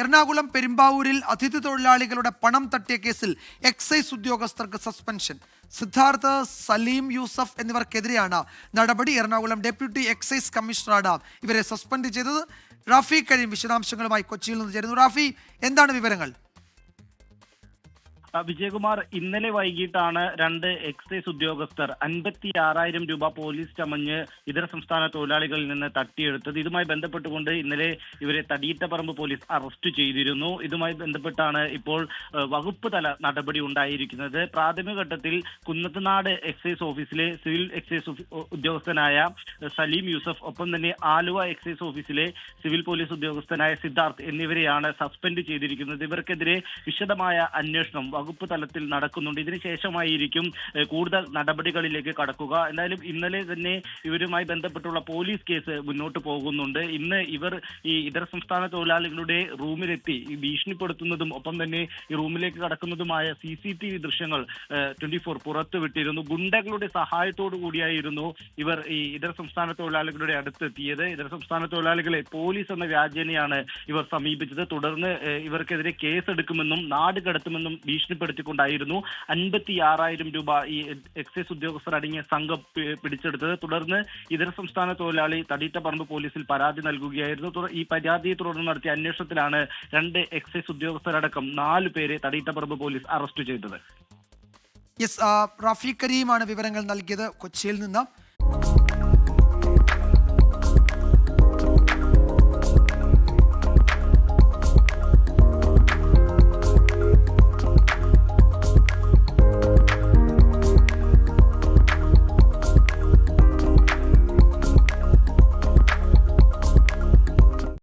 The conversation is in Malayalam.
എറണാകുളം പെരുമ്പാവൂരിൽ അതിഥി തൊഴിലാളികളുടെ പണം തട്ടിയ കേസിൽ എക്സൈസ് ഉദ്യോഗസ്ഥർക്ക് സസ്പെൻഷൻ. സിദ്ധാർത്ഥ സലീം യൂസഫ് എന്നിവർക്കെതിരെയാണ് നടപടി. എറണാകുളം ഡെപ്യൂട്ടി എക്സൈസ് കമ്മീഷണറാണ് ഇവരെ സസ്പെൻഡ് ചെയ്തത്. റാഫി കഴിയും വിശദാംശങ്ങളുമായി കൊച്ചിയിൽ നിന്ന് ചേരുന്നു. റാഫി എന്താണ് വിവരങ്ങൾ? വിജയകുമാർ ഇന്നലെ വൈകിട്ടാണ് രണ്ട് എക്സൈസ് ഉദ്യോഗസ്ഥർ അൻപത്തി ആറായിരം രൂപ പോലീസ് ചമഞ്ഞ് ഇതര സംസ്ഥാന തൊഴിലാളികളിൽ നിന്ന് തട്ടിയെടുത്തത്. ഇതുമായി ബന്ധപ്പെട്ടുകൊണ്ട് ഇന്നലെ ഇവരെ തടിയിട്ടപ്പറമ്പ് പോലീസ് അറസ്റ്റ് ചെയ്തിരുന്നു. ഇതുമായി ബന്ധപ്പെട്ടാണ് ഇപ്പോൾ വകുപ്പ് തല നടപടി ഉണ്ടായിരിക്കുന്നത്. പ്രാഥമിക ഘട്ടത്തിൽ കുന്നത്തുനാട് എക്സൈസ് ഓഫീസിലെ സിവിൽ എക്സൈസ് ഉദ്യോഗസ്ഥനായ സലീം യൂസഫ് ഒപ്പം തന്നെ ആലുവ എക്സൈസ് ഓഫീസിലെ സിവിൽ പോലീസ് ഉദ്യോഗസ്ഥനായ സിദ്ധാർത്ഥ് എന്നിവരെയാണ് സസ്പെൻഡ് ചെയ്തിരിക്കുന്നത്. ഇവർക്കെതിരെ വിശദമായ അന്വേഷണം വകുപ്പ് തലത്തിൽ നടക്കുന്നുണ്ട്. ഇതിനുശേഷമായിരിക്കും കൂടുതൽ നടപടികളിലേക്ക് കടക്കുക. എന്തായാലും ഇന്നലെ തന്നെ ഇവരുമായി ബന്ധപ്പെട്ടുള്ള പോലീസ് കേസ് മുന്നോട്ട് പോകുന്നുണ്ട്. ഇന്ന് ഇവർ ഈ ഇതര സംസ്ഥാന തൊഴിലാളികളുടെ റൂമിലെത്തി ഭീഷണിപ്പെടുത്തുന്നതും ഒപ്പം തന്നെ ഈ റൂമിലേക്ക് കടക്കുന്നതുമായ സി സി ടി വി ദൃശ്യങ്ങൾ ട്വന്റി ഫോർ പുറത്തുവിട്ടിരുന്നു. ഗുണ്ടകളുടെ സഹായത്തോടു കൂടിയായിരുന്നു ഇവർ ഈ ഇതര സംസ്ഥാന തൊഴിലാളികളുടെ അടുത്തെത്തിയത്. ഇതര സംസ്ഥാന തൊഴിലാളികളെ പോലീസ് എന്ന വ്യാജേനയാണ് ഇവർ സമീപിച്ചത്. തുടർന്ന് ഇവർക്കെതിരെ കേസെടുക്കുമെന്നും നാട് കടത്തുമെന്നും ഭീഷണിപ്പെടുത്തിക്കൊണ്ടായിരുന്നു അൻപത്തി ആറായിരം രൂപ ഈ എക്സൈസ് ഉദ്യോഗസ്ഥർ അടങ്ങിയ സംഘം പിടിച്ചെടുത്തത്. തുടർന്ന് ഇതര സംസ്ഥാന തൊഴിലാളി തടീറ്റപ്പറമ്പ് പോലീസിൽ പരാതി നൽകുകയായിരുന്നു. ഈ പരാതിയെ തുടർന്ന് നടത്തിയ അന്വേഷണത്തിലാണ് രണ്ട് എക്സൈസ് ഉദ്യോഗസ്ഥരടക്കം നാല് പേരെ തടീറ്റപ്പറമ്പ് പോലീസ് അറസ്റ്റ് ചെയ്തത്. യെസ് റാഫി കരീമാണ് വിവരങ്ങൾ നൽകിയത് കൊച്ചിയിൽ നിന്ന്.